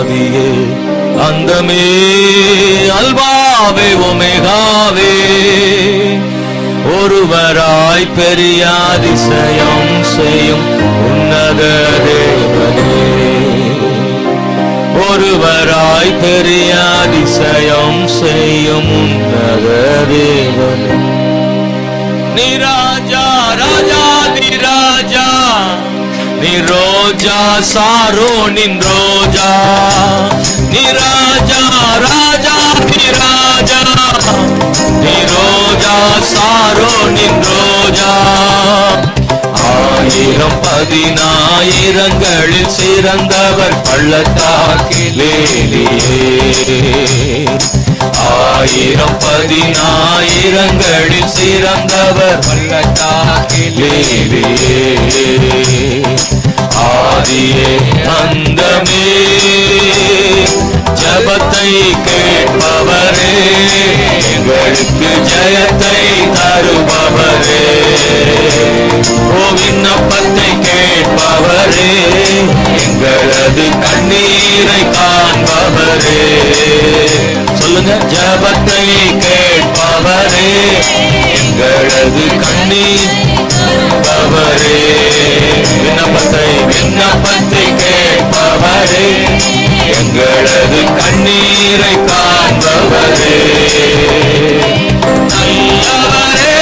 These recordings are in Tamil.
ஆதியே அந்தமே அல்வாவே ஒமேகாவே. ஒருவராய் பெரிய அதிசயம் செய்யும் உன்னத தேவனே. ஒருவராய் பெரிய அதிசயம் செய்யும் உன்னத தேவனே. நிரா ரோஜா சாரோனின் ரோஜா. நீ ராஜா ராஜாதி ராஜா. நீ ரோஜா சாரோனின் ரோஜா. ஆயிரம் பதினாயிரங்களில் சிறந்தவர் பள்ளத்தாக்கிலேயே ஆயிரம் பதினாயிரங்களில் சிறந்தவர் பள்ளத்தாக்கிலேயே ஆதியே அந்தமே. ஜபத்தை கேட்பவரே எங்களுக்கு ஜெயத்தை தருபவரே. ஓ விண்ணப்பத்தை கேட்பவரே எங்களது கண்ணீரை காண்பவரே. சொல்லுங்க ஜபத்தை கேட்பவரே எங்களது கண்ணீர் எங்களது கண்ணீரை காண்பவரே. நல்லவரே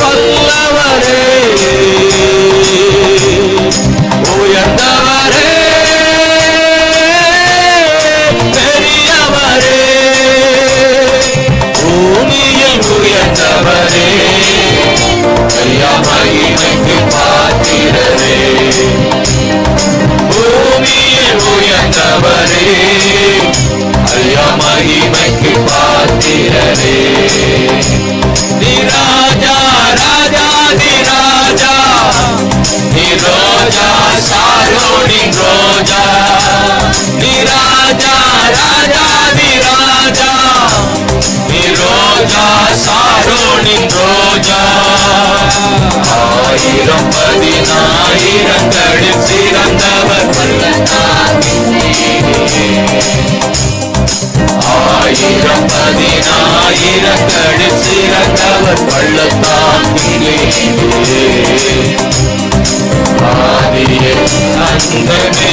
வல்லவரே. உயர்ந்தவரே பெரியவரே. பூமியில் உயர்ந்தவரே. ஐயா மகிமைக்கு பாத்திரரே பாத்திரரே நீ ராஜா ராஜாதி ராஜா நீ ரோஜா சாரோனின் ரோஜா நீ ராஜா ராஜாதி ராஜா நீ ரோஜா ரோஜா ஆயிரம் பதினாயிரங்களில் சிறந்தவர் ஆயிரம் பதினாயிரங்களில் சிறந்தவர் பள்ளத்தாக்கிலே. ஆதியே அந்தமே